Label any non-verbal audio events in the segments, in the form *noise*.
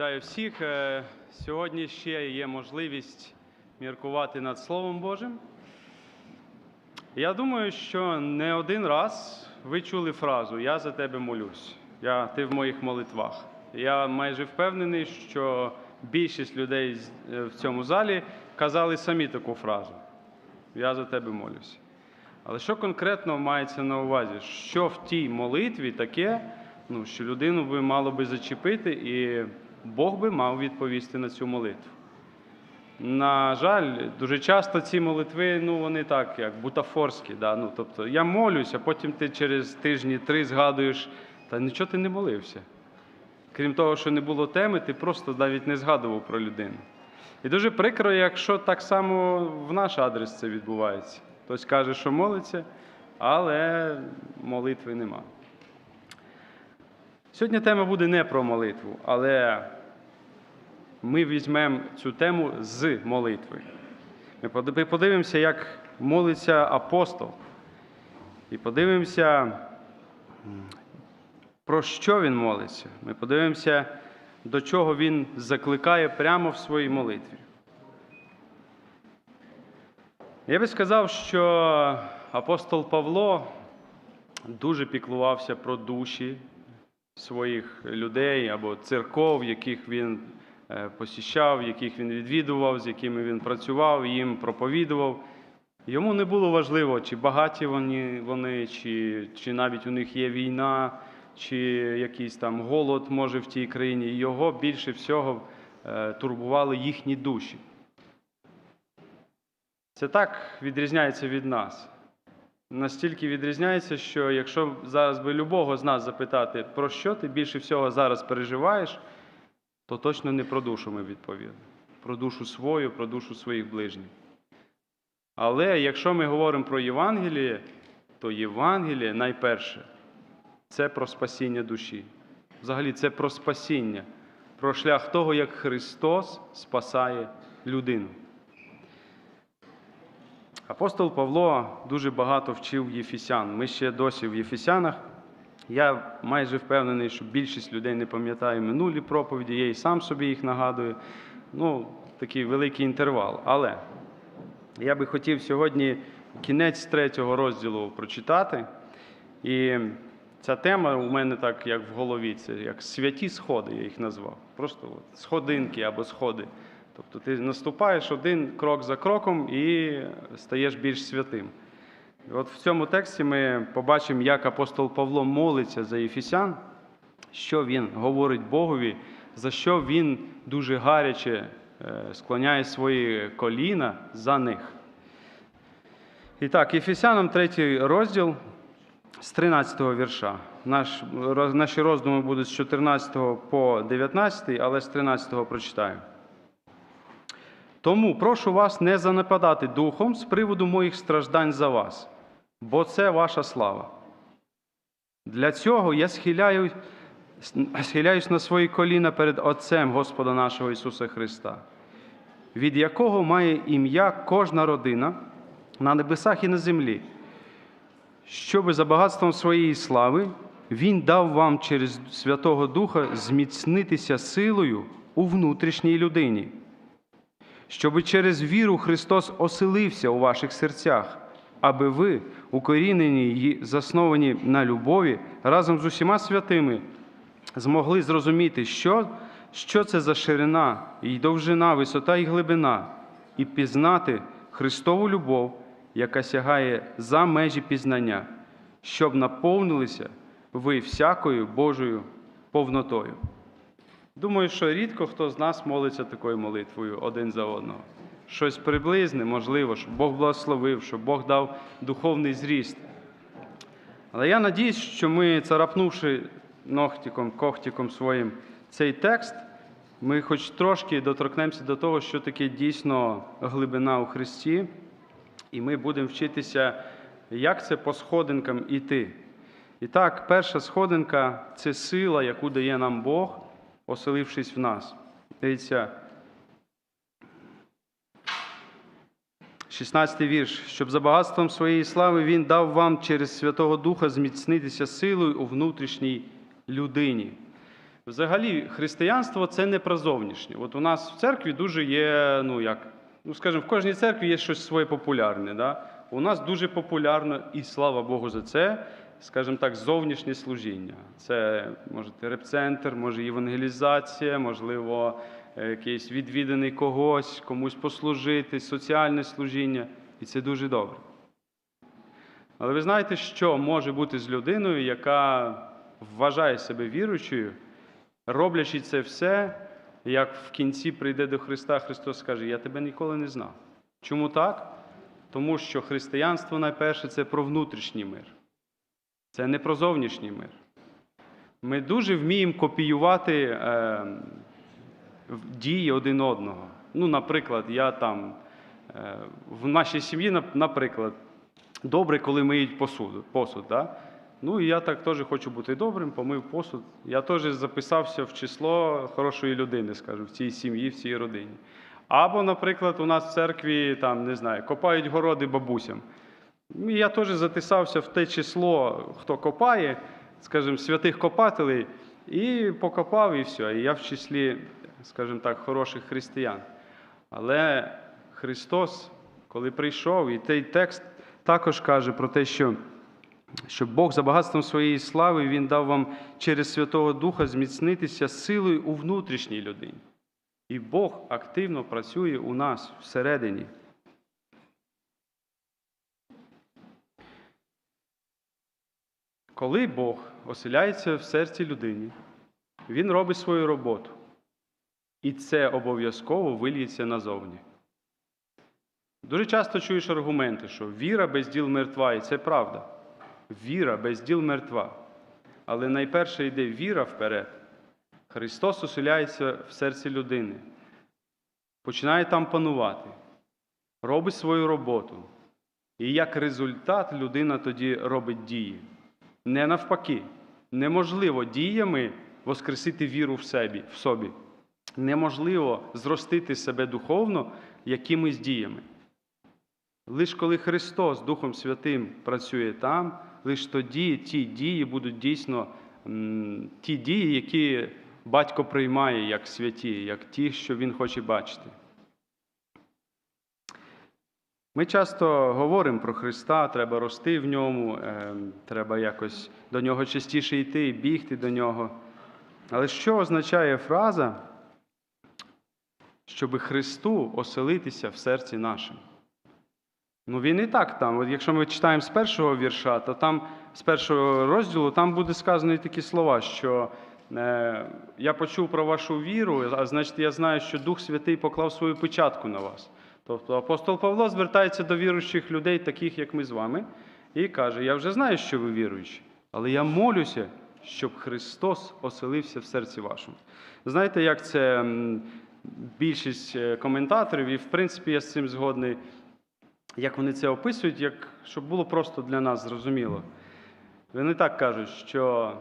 Вітаю всіх. Е, Сьогодні ще є можливість міркувати над Словом Божим. Я думаю, що не один раз ви чули фразу Я за тебе молюсь. Я, ти в моїх молитвах. Я майже впевнений, що більшість людей е, в цьому залі казали самі таку фразу Я за тебе молюсь. Але що конкретно мається на увазі? Що в тій молитві таке, ну, що людину би мало би зачепити, і Бог би мав відповісти на цю молитву? На жаль, дуже часто ці молитви, ну вони так, як бутафорські. Да? Ну, тобто я молюсь, а потім ти через тижні три згадуєш, та нічого ти не молився. Крім того, що не було теми, ти просто навіть не згадував про людину. І дуже прикро, якщо так само в наш адрес це відбувається. Хтось каже, що молиться, але молитви нема. Сьогодні тема буде не про молитву, але ми візьмемо цю тему з молитви. Ми подивимося, як молиться апостол. І подивимося, про що він молиться. Ми подивимося, до чого він закликає прямо в своїй молитві. Я би сказав, що апостол Павло дуже піклувався про душі своїх людей або церков, яких він е, посіщав, яких він відвідував, з якими він працював, їм проповідував. Йому не було важливо, чи багаті вони, вони чи, чи навіть у них є війна, чи якийсь там голод може в тій країні. Його більше всього е, турбували їхні душі. Це так відрізняється від нас. Настільки відрізняється, що якщо зараз би любого з нас запитати, про що ти більше всього зараз переживаєш, то точно не про душу ми відповіли. Про душу свою, про душу своїх ближніх. Але якщо ми говоримо про Євангеліє, то Євангеліє найперше це про спасіння душі. Взагалі, це про спасіння, про шлях того, як Христос спасає людину. Апостол Павло дуже багато вчив єфісян. Ми ще досі в Єфісянах. Я майже впевнений, що більшість людей не пам'ятає минулі проповіді, я і сам собі їх нагадую. Ну, такий великий інтервал. Але я би хотів сьогодні кінець третього розділу прочитати. І ця тема у мене так, як в голові, це як святі сходи, я їх назвав. Просто от, сходинки або сходи. Тобто ти наступаєш один крок за кроком і стаєш більш святим. І от в цьому тексті ми побачимо, як апостол Павло молиться за Єфісян, що він говорить Богові, за що він дуже гаряче е, склоняє свої коліна за них. І так, Єфесянам третій розділ з 13 вірша. Наш, наші роздуми будуть з 14 по 19, але з 13 прочитаю. Тому прошу вас не занепадати духом з приводу моїх страждань за вас, бо це ваша слава. Для цього я схиляю, схиляюсь на свої коліна перед Отцем Господа нашого Ісуса Христа, від якого має ім'я кожна родина на небесах і на землі, щоби за багатством своєї слави Він дав вам через Святого Духа зміцнитися силою у внутрішній людині щоби через віру Христос оселився у ваших серцях, аби ви, укорінені й засновані на любові, разом з усіма святими, змогли зрозуміти, що, що це за ширина, і довжина, висота і глибина, і пізнати Христову любов, яка сягає за межі пізнання, щоб наповнилися ви всякою Божою повнотою. Думаю, що рідко хто з нас молиться такою молитвою один за одного. Щось приблизне, можливо, щоб Бог благословив, щоб Бог дав духовний зріст. Але я надіюсь, що ми, царапнувши ногтиком, когтиком своїм цей текст, ми хоч трошки доторкнемося до того, що таке дійсно глибина у Христі, і ми будемо вчитися, як це по сходинкам іти. І так, перша сходинка це сила, яку дає нам Бог, оселившись в нас. Дивіться, 16 вірш. Щоб за багатством своєї слави Він дав вам через Святого Духа зміцнитися силою у внутрішній людині. Взагалі, християнство це не про зовнішнє. От у нас в церкві дуже є, ну як, ну скажімо, в кожній церкві є щось своє популярне. Да? У нас дуже популярно, і слава Богу за це, скажімо так, зовнішнє служіння. Це може репцентр, може євангелізація, можливо, е, якийсь відвіданий когось, комусь послужити, соціальне служіння. І це дуже добре. Але ви знаєте, що може бути з людиною, яка вважає себе віруючою, роблячи це все, як в кінці прийде до Христа, Христос скаже: Я тебе ніколи не знав. Чому так? Тому що християнство найперше це про внутрішній мир, це не про зовнішній мир. Ми дуже вміємо копіювати е, дії один одного. Ну, наприклад, я там е, в нашій сім'ї, наприклад, добре, коли миють посуду, посуд. Да? Ну і я так теж хочу бути добрим, помив посуд. Я теж записався в число хорошої людини, скажу, в цій сім'ї, в цій родині. Або, наприклад, у нас в церкві там, не знаю, копають городи бабусям. Ну, Я теж затисався в те число, хто копає, скажімо, святих копателей, і покопав, і все. І я в числі, скажімо так, хороших християн. Але Христос, коли прийшов, і цей текст також каже про те, що, що Бог за багатством своєї слави Він дав вам через Святого Духа зміцнитися силою у внутрішній людині. І Бог активно працює у нас всередині. Коли Бог оселяється в серці людини, Він робить свою роботу. І це обов'язково вильється назовні. Дуже часто чуєш аргументи, що віра без діл мертва, і це правда. Віра без діл мертва. Але найперше йде віра вперед. Христос оселяється в серці людини, починає там панувати, робить свою роботу. І як результат людина тоді робить дії. Не навпаки. Неможливо діями воскресити віру в собі, в собі. Неможливо зростити себе духовно якимись діями. Лише коли Христос Духом Святим працює там, лише тоді ті дії будуть дійсно ті дії, які батько приймає як святі, як ті, що Він хоче бачити. Ми часто говоримо про Христа, треба рости в ньому, е, треба якось до нього частіше йти, бігти до нього. Але що означає фраза, щоб Христу оселитися в серці нашому? Ну, він і так там. От якщо ми читаємо з першого вірша, то там з першого розділу там буде сказано і такі слова, що е, я почув про вашу віру, а значить, я знаю, що Дух Святий поклав свою печатку на вас. Тобто апостол Павло звертається до віруючих людей, таких як ми з вами, і каже: Я вже знаю, що ви віруючі, але я молюся, щоб Христос оселився в серці вашому. Знаєте, як це більшість е, коментаторів, і в принципі я з цим згодний, як вони це описують, як, щоб було просто для нас зрозуміло. Вони так кажуть, що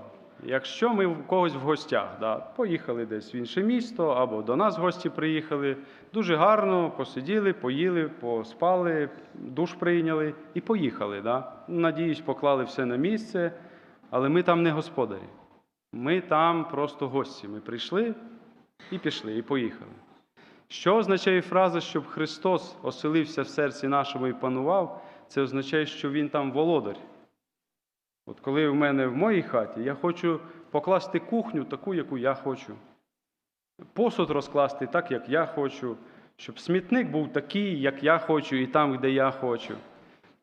якщо ми в когось в гостях, да, поїхали десь в інше місто або до нас гості приїхали, дуже гарно посиділи, поїли, поспали, душ прийняли і поїхали. Да. Надіюсь, поклали все на місце, але ми там не господарі. Ми там просто гості. Ми прийшли і пішли, і поїхали. Що означає фраза, щоб Христос оселився в серці нашому і панував? Це означає, що Він там володар. От коли в мене в моїй хаті, я хочу покласти кухню таку, яку я хочу. Посуд розкласти так, як я хочу, щоб смітник був такий, як я хочу, і там, де я хочу.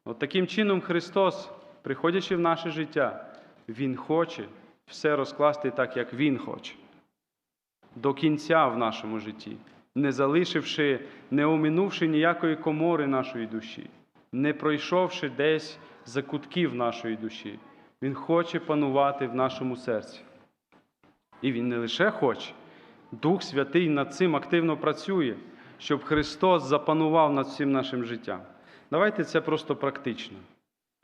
От таким чином Христос, приходячи в наше життя, Він хоче все розкласти так, як Він хоче. До кінця в нашому житті, не залишивши, не оминувши ніякої комори нашої душі, не пройшовши десь за кутків нашої душі. Він хоче панувати в нашому серці. І Він не лише хоче, Дух Святий над цим активно працює, щоб Христос запанував над всім нашим життям. Давайте це просто практично.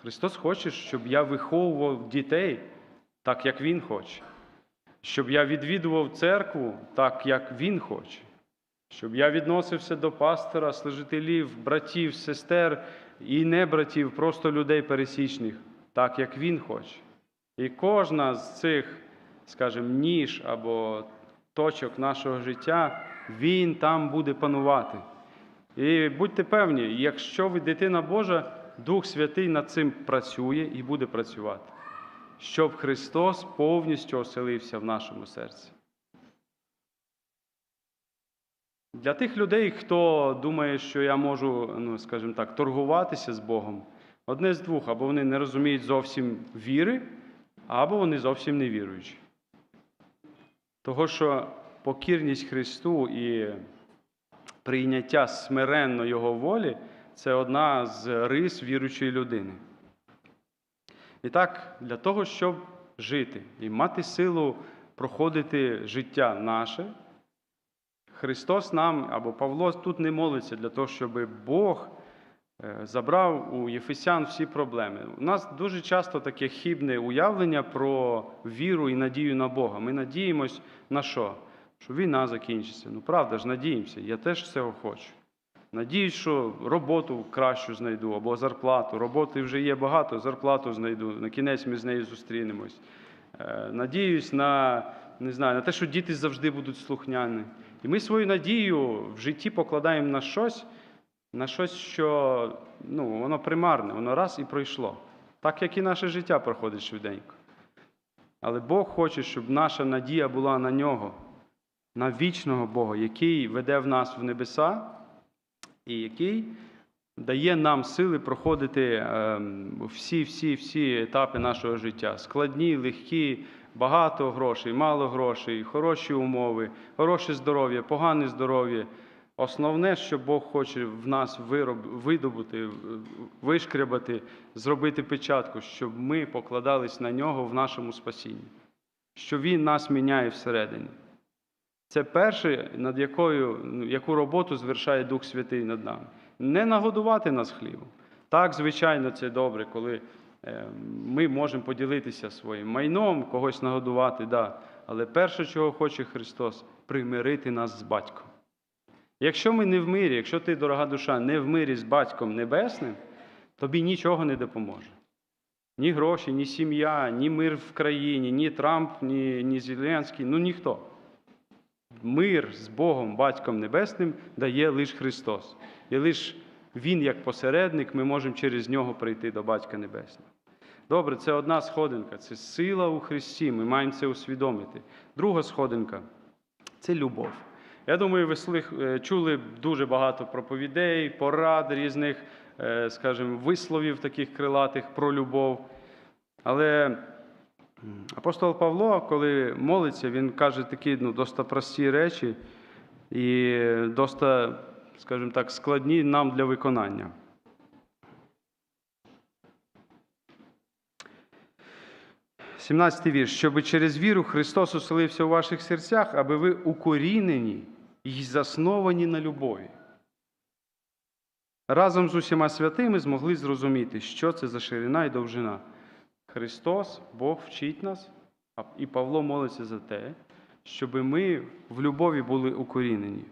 Христос хоче, щоб я виховував дітей так, як Він хоче, щоб я відвідував церкву так, як Він хоче, щоб я відносився до пастора, служителів, братів, сестер і не братів, просто людей пересічних, так, як Він хоче. І кожна з цих скажімо, ніж або точок нашого життя, Він там буде панувати. І будьте певні, якщо ви дитина Божа, Дух Святий над цим працює і буде працювати, щоб Христос повністю оселився в нашому серці. Для тих людей, хто думає, що я можу, ну, скажімо так, торгуватися з Богом, одне з двох, або вони не розуміють зовсім віри, або вони зовсім не віруючі. Того, що покірність Христу і прийняття смиренно Його волі це одна з рис віруючої людини. І так, для того, щоб жити і мати силу проходити життя наше, Христос нам або Павло тут не молиться для того, щоб Бог забрав у Єфесян всі проблеми. У нас дуже часто таке хибне уявлення про віру і надію на Бога. Ми надіємось на що? Що війна закінчиться. Ну, правда ж, надіємося. Я теж цього хочу. Надіюсь, що роботу кращу знайду або зарплату. Роботи вже є багато, зарплату знайду. На кінець ми з нею зустрінемось. Е, Надіюсь на, не знаю, на те, що діти завжди будуть слухняні. І ми свою надію в житті покладаємо на щось, на щось, що ну, воно примарне, воно раз і пройшло. Так як і наше життя проходить швиденько. Але Бог хоче, щоб наша надія була на нього, на вічного Бога, який веде в нас в небеса і який дає нам сили проходити ем, всі, всі, всі етапи нашого життя. Складні, легкі, багато грошей, мало грошей, хороші умови, хороше здоров'я, погане здоров'я. Основне, що Бог хоче в нас вироб, видобути, вишкрябати, зробити печатку, щоб ми покладались на нього в нашому спасінні, що Він нас міняє всередині. Це перше, над якою, яку роботу звершає Дух Святий над нами. Не нагодувати нас хлібом. Так, звичайно, це добре, коли е, ми можемо поділитися своїм майном, когось нагодувати, да. але перше, чого хоче Христос, примирити нас з батьком. Якщо ми не в мирі, якщо ти, дорога душа, не в мирі з батьком небесним, тобі нічого не допоможе. Ні гроші, ні сім'я, ні мир в країні, ні Трамп, ні, ні Зеленський, ну ніхто. Мир з Богом, Батьком Небесним дає лише Христос. І лише Він, як посередник, ми можемо через нього прийти до Батька Небесного. Добре, це одна сходинка, це сила у Христі. Ми маємо це усвідомити. Друга сходинка це любов. Я думаю, ви слих- е, чули дуже багато проповідей, порад різних, е, скажімо, висловів таких крилатих про любов. Але апостол Павло, коли молиться, він каже такі ну, досить прості речі і досить, скажімо так, складні нам для виконання. Сімнадцятий вірш. Щоби через віру Христос оселився у ваших серцях, аби ви укорінені і засновані на любові. Разом з усіма святими змогли зрозуміти, що це за ширина і довжина. Христос, Бог вчить нас, і Павло молиться за те, щоб ми в любові були укорінені.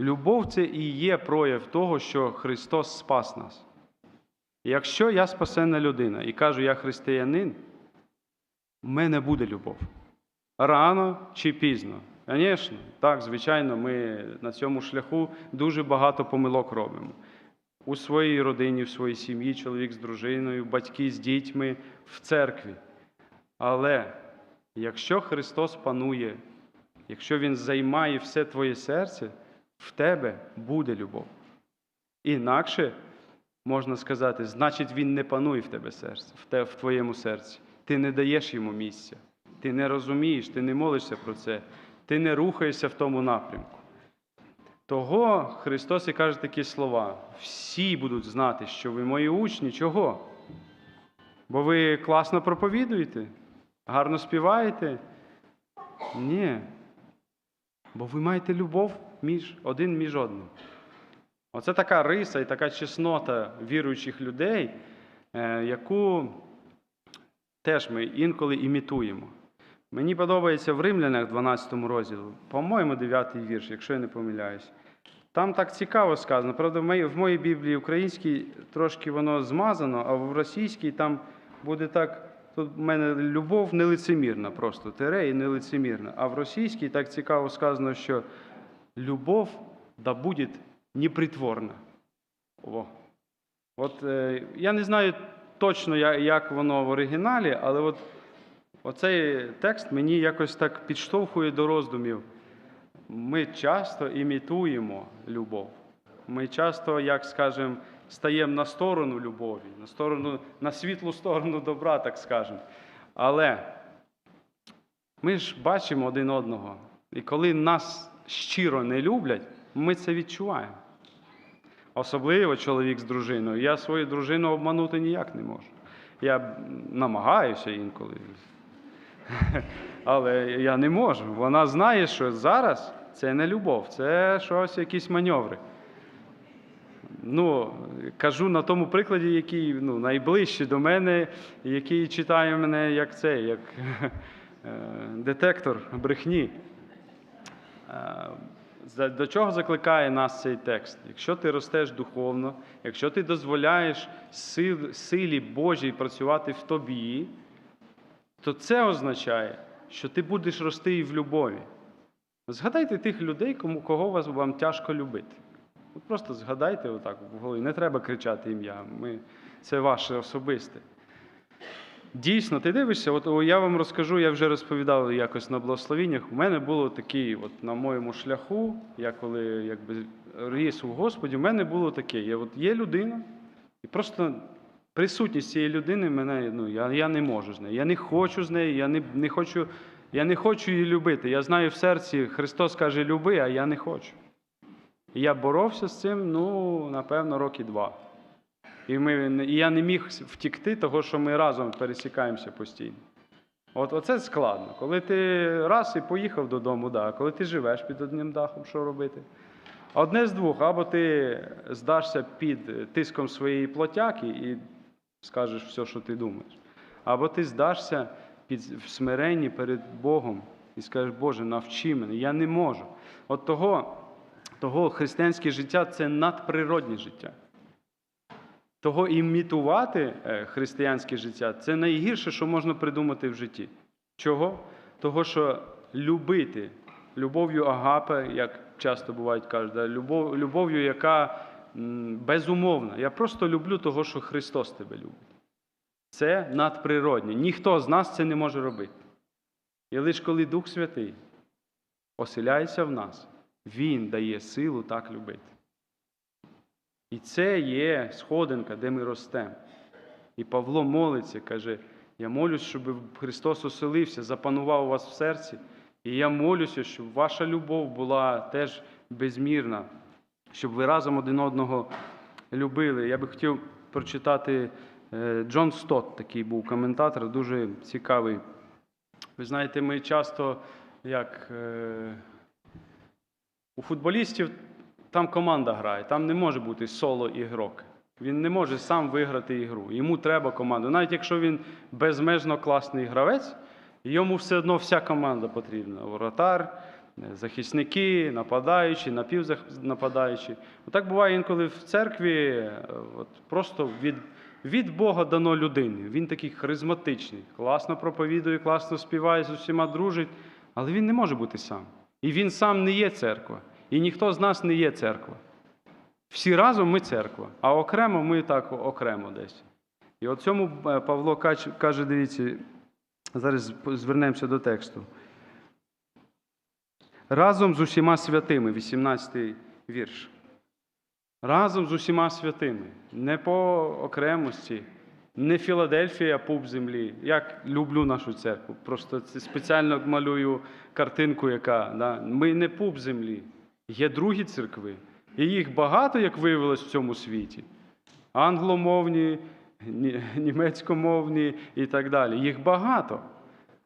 Любов це і є прояв того, що Христос спас нас. Якщо я спасенна людина і кажу, я християнин, в мене буде любов. Рано чи пізно. Звісно, так, звичайно, ми на цьому шляху дуже багато помилок робимо. У своїй родині, в своїй сім'ї, чоловік з дружиною, батьки з дітьми, в церкві. Але якщо Христос панує, якщо Він займає все твоє серце, в тебе буде любов. Інакше можна сказати, значить, Він не панує в тебе серце, в, те, в твоєму серці. Ти не даєш йому місця. Ти не розумієш, ти не молишся про це, ти не рухаєшся в тому напрямку. Того Христос і каже такі слова: всі будуть знати, що ви мої учні. Чого? Бо ви класно проповідуєте, гарно співаєте? Ні. Бо ви маєте любов між один між одним. Оце така риса і така чеснота віруючих людей, е, яку теж ми інколи імітуємо. Мені подобається в Римлянах 12 розділу, по-моєму, 9 вірш, якщо я не помиляюсь. Там так цікаво сказано. Правда, в моїй, Біблії українській трошки воно змазано, а в російській там буде так Тут в мене любов нелицемірна просто, тире і нелицемірна. А в російській так цікаво сказано, що любов да буде непритворна. О. От е, я не знаю точно, як воно в оригіналі, але от оцей текст мені якось так підштовхує до роздумів. Ми часто імітуємо любов. Ми часто, як скажемо, стаємо на сторону любові, на сторону, на світлу сторону добра, так скажемо. Але ми ж бачимо один одного. І коли нас щиро не люблять, ми це відчуваємо. Особливо чоловік з дружиною. Я свою дружину обманути ніяк не можу. Я намагаюся інколи. *laughs* Але я не можу. Вона знає, що зараз це не любов, це щось, якісь маневри. Ну, кажу на тому прикладі, який ну, найближчий до мене, який читає мене як це, як *laughs* е, детектор брехні. Е, До чого закликає нас цей текст? Якщо ти ростеш духовно, якщо ти дозволяєш сил- силі Божій працювати в тобі, то це означає, що ти будеш рости і в любові. Згадайте тих людей, кому, кого вас, вам тяжко любити. От просто згадайте отак в голові. Не треба кричати ім'я. Ми, це ваше особисте. Дійсно, ти дивишся, от я вам розкажу, я вже розповідав якось на благословіннях. У мене було такий, от на моєму шляху, я коли якби ріс у Господі, у мене було таке. Я, от є людина, і просто присутність цієї людини мене, ну, я, я не можу з нею. Я не хочу з нею, я не, не хочу, я не хочу її любити. Я знаю в серці, Христос каже, люби, а я не хочу. І я боровся з цим, ну, напевно, роки два. І, ми, і я не міг втікти, того, що ми разом пересікаємося постійно. От оце складно. Коли ти раз і поїхав додому, да. коли ти живеш під одним дахом, що робити? Одне з двох, або ти здашся під тиском своєї плотяки і скажеш все, що ти думаєш. Або ти здашся під в смиренні перед Богом і скажеш, Боже, навчи мене, я не можу. От того, того християнське життя це надприроднє життя. Того імітувати е, християнське життя це найгірше, що можна придумати в житті. Чого? Того, що любити любов'ю агапе, як часто бувають кажуть, любов, любов'ю, яка м, безумовна. Я просто люблю того, що Христос тебе любить. Це надприродне. Ніхто з нас це не може робити. І лише коли Дух Святий оселяється в нас, Він дає силу так любити. І це є сходинка, де ми ростемо. І Павло молиться, каже: я молюсь, щоб Христос оселився, запанував у вас в серці. І я молюся, щоб ваша любов була теж безмірна, щоб ви разом один одного любили. Я би хотів прочитати е, Джон Стот, такий був коментатор, дуже цікавий. Ви знаєте, ми часто, як е, у футболістів, там команда грає, там не може бути соло-ігрок. Він не може сам виграти ігру. Йому треба команду. Навіть якщо він безмежно класний гравець, йому все одно вся команда потрібна. Воротар, захисники, нападаючі, напівнападаючі. Отак буває інколи в церкві, е, от просто від, від Бога дано людині. Він такий харизматичний, класно проповідує, класно співає, з усіма дружить, але він не може бути сам. І він сам не є церква. І ніхто з нас не є церква. Всі разом ми церква, а окремо ми так окремо десь. І от цьому е, Павло каже, дивіться, зараз звернемося до тексту. Разом з усіма святими, 18 вірш. Разом з усіма святими, не по окремості, не Філадельфія, пуп землі. Як люблю нашу церкву. Просто спеціально малюю картинку, яка. Да? Ми не пуп землі. Є другі церкви. І їх багато, як виявилось в цьому світі. Англомовні, німецькомовні і так далі. Їх багато.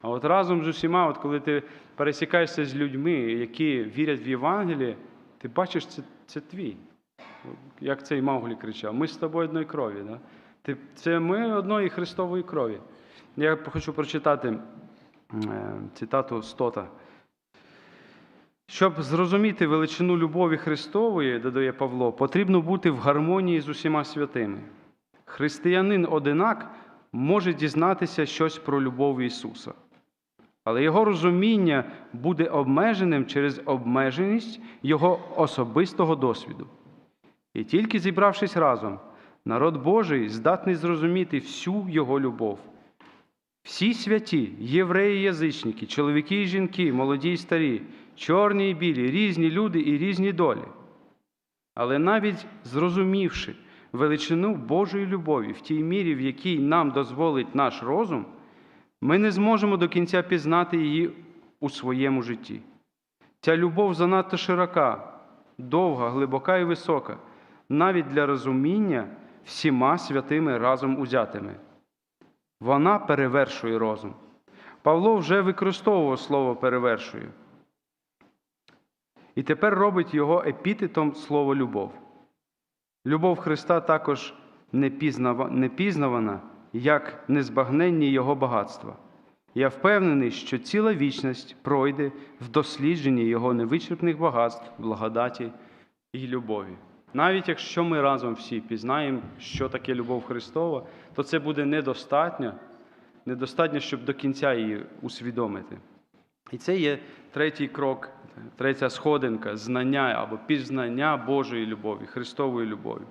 А от разом з усіма, от коли ти пересікаєшся з людьми, які вірять в Євангеліє, ти бачиш, це, це твій. Як цей Мауглі кричав: ми з тобою одної крові. Да? Це ми одної Христової крові. Я хочу прочитати е, цитату Стота. Щоб зрозуміти величину любові Христової, додає Павло, потрібно бути в гармонії з усіма святими. Християнин одинак може дізнатися щось про любов Ісуса. Але його розуміння буде обмеженим через обмеженість його особистого досвіду. І тільки зібравшись разом, народ Божий здатний зрозуміти всю його любов. Всі святі, євреї, язичники, чоловіки і жінки, молоді і старі, чорні і білі, різні люди і різні долі. Але навіть зрозумівши величину Божої любові в тій мірі, в якій нам дозволить наш розум, ми не зможемо до кінця пізнати її у своєму житті. Ця любов занадто широка, довга, глибока і висока, навіть для розуміння всіма святими разом узятими. Вона перевершує розум. Павло вже використовував слово перевершує. І тепер робить його епітетом слово любов. Любов Христа також непізнава- непізнавана, як незбагненні Його багатства. Я впевнений, що ціла вічність пройде в дослідженні Його невичерпних багатств, благодаті і любові. Навіть якщо ми разом всі пізнаємо, що таке любов Христова, то це буде недостатньо, недостатньо, щоб до кінця її усвідомити. І це є третій крок, третя сходинка знання або пізнання Божої любові, Христової любові.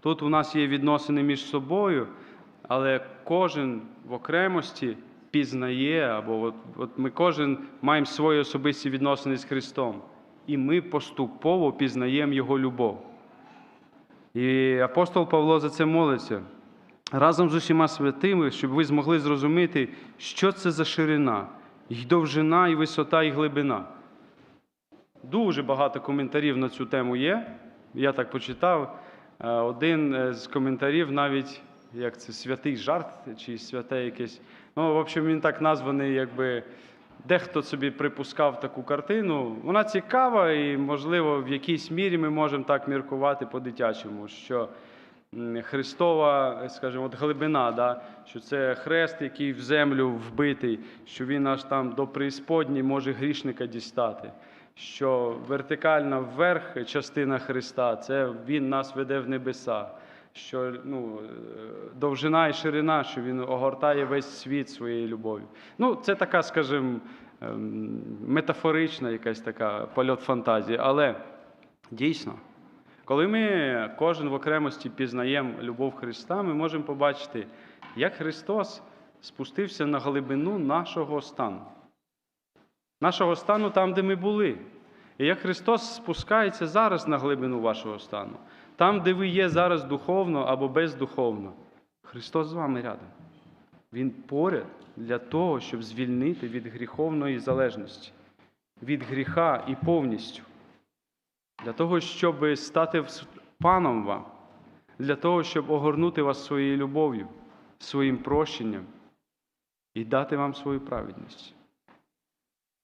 Тут у нас є відносини між собою, але кожен в окремості пізнає, або от, от ми кожен маємо свої особисті відносини з Христом. І ми поступово пізнаємо Його любов. І апостол Павло за це молиться разом з усіма святими, щоб ви змогли зрозуміти, що це за ширина, і довжина, і висота, і глибина. Дуже багато коментарів на цю тему є. Я так почитав. Е, Один з коментарів навіть як це святий жарт чи святе якесь. Ну, в общем, він так названий, якби дехто собі припускав таку картину. Вона цікава, і, можливо, в якійсь мірі ми можемо так міркувати по-дитячому, що Христова, скажімо, от глибина, да, що це хрест, який в землю вбитий, що він аж там до преісподні може грішника дістати. Що вертикальна вверх частина Христа це Він нас веде в небеса. Що ну, е, довжина і ширина, що він огортає весь світ своєю любов'ю. Ну, це така, скажімо, ем, метафорична якась така польот фантазії. Але дійсно, коли ми кожен в окремості пізнаємо любов Христа, ми можемо побачити, як Христос спустився на глибину нашого стану. Нашого стану там, де ми були. І як Христос спускається зараз на глибину вашого стану, там, де ви є зараз духовно або бездуховно, Христос з вами рядом. Він поряд для того, щоб звільнити від гріховної залежності, від гріха і повністю, для того, щоб стати паном вам, для того, щоб огорнути вас своєю любов'ю, своїм прощенням і дати вам свою праведність.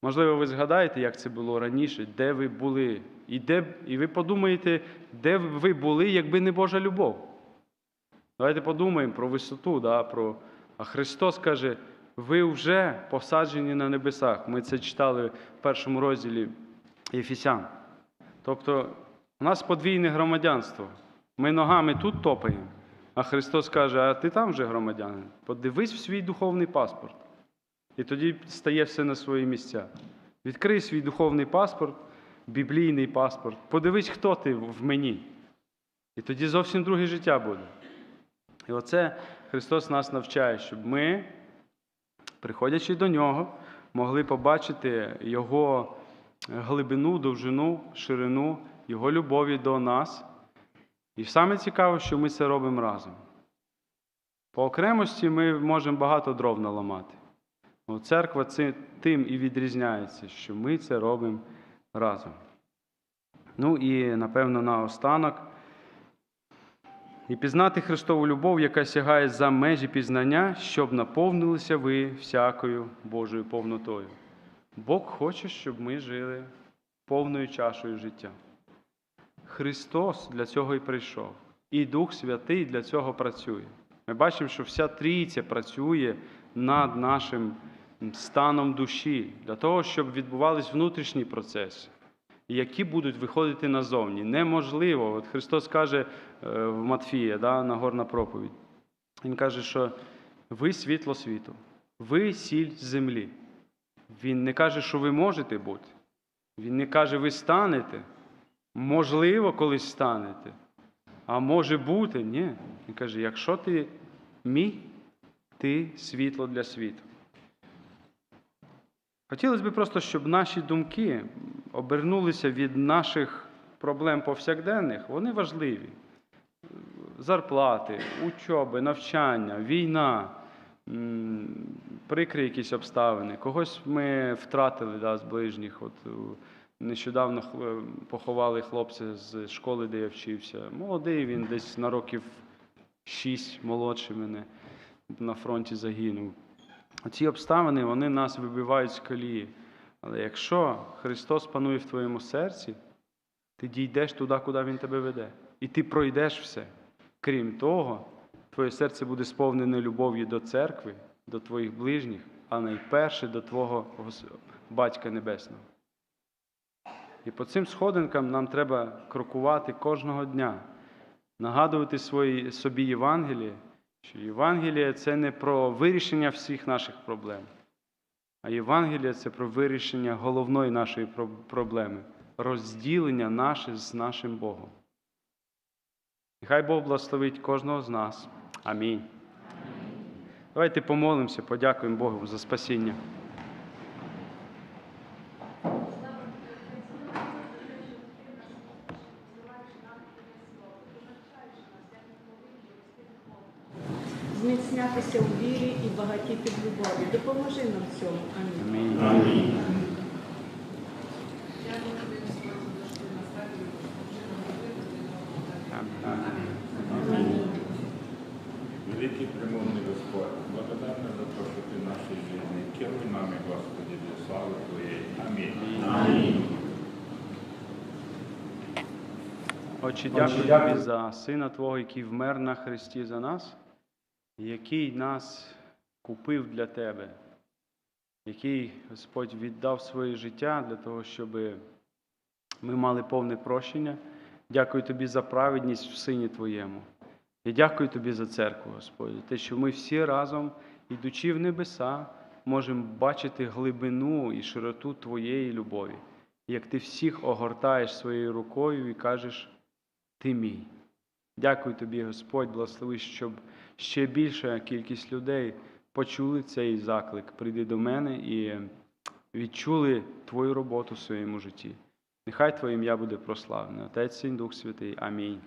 Можливо, ви згадаєте, як це було раніше, де ви були, і, де, і ви подумаєте, де ви були, якби не Божа любов. Давайте подумаємо про висоту, да, про... а Христос каже, ви вже посаджені на небесах. Ми це читали в першому розділі Єфісян. Тобто, у нас подвійне громадянство. Ми ногами тут топаємо, а Христос каже, а ти там вже громадянин. Подивись в свій духовний паспорт. І тоді стає все на свої місця. Відкрий свій духовний паспорт, біблійний паспорт. Подивись, хто ти в мені. І тоді зовсім друге життя буде. І оце Христос нас навчає, щоб ми, приходячи до Нього, могли побачити Його глибину, довжину, ширину, Його любові до нас. І саме цікаве, що ми це робимо разом. По окремості ми можемо багато дров наламати. Ну, Церква тим і відрізняється, що ми це робимо разом. Ну і, напевно, наостанок. І пізнати Христову любов, яка сягає за межі пізнання, щоб наповнилися ви всякою Божою повнотою. Бог хоче, щоб ми жили повною чашою життя. Христос для цього і прийшов. І Дух Святий для цього працює. Ми бачимо, що вся трійця працює над нашим станом душі, для того, щоб відбувались внутрішні процеси, які будуть виходити назовні. Неможливо. От Христос каже е, в Матфія, да, Нагорна проповідь. Він каже, що Ви світло світу, ви сіль землі. Він не каже, що ви можете бути. Він не каже, ви станете. Можливо, колись станете. А може бути, ні. Він каже, якщо ти мій, ти світло для світу. Хотілося б просто, щоб наші думки обернулися від наших проблем повсякденних. Вони важливі. Зарплати, учоби, навчання, війна, прикрі якісь обставини. Когось ми втратили да, з ближніх. От, е, нещодавно поховали хлопця з школи, де я вчився. Молодий він десь на років шість молодший мене на фронті загинув. Ці обставини вони нас вибивають з колії. Але якщо Христос панує в твоєму серці, ти дійдеш туди, куди Він тебе веде. І ти пройдеш все. Крім того, твоє серце буде сповнене любов'ю до церкви, до твоїх ближніх, а найперше до Твого Батька Небесного. І по цим сходинкам нам треба крокувати кожного дня, нагадувати свої, собі Євангеліє, що Євангеліє це не про вирішення всіх наших проблем, а Євангеліє це про вирішення головної нашої проблеми розділення наше з нашим Богом. Нехай Бог благословить кожного з нас. Амінь. Давайте помолимося, подякуємо Богу за спасіння. зміцнятися у вірі і багатіти в любові. Допоможи нам в цьому. Амінь. Великий примовний Господь, благодарна за те, що ти в нашій житті. Керуй нами, Господи, для слави Твоєї. Амінь. Амінь. Отче, дякую тобі за Сина Твого, який вмер на Христі за нас, який нас купив для Тебе, який Господь віддав своє життя для того, щоб ми мали повне прощення. Дякую тобі за праведність в Сині Твоєму. І дякую тобі за церкву, Господь, те, що ми всі разом, ідучи в небеса, можемо бачити глибину і широту Твоєї любові, як ти всіх огортаєш своєю рукою і кажеш, ти мій. Дякую тобі, Господь, благослови, щоб ще більша кількість людей почули цей заклик. Прийди до мене і відчули Твою роботу в своєму житті. Нехай Твоє ім'я буде прославлене. Отець Син, Дух Святий. Амінь.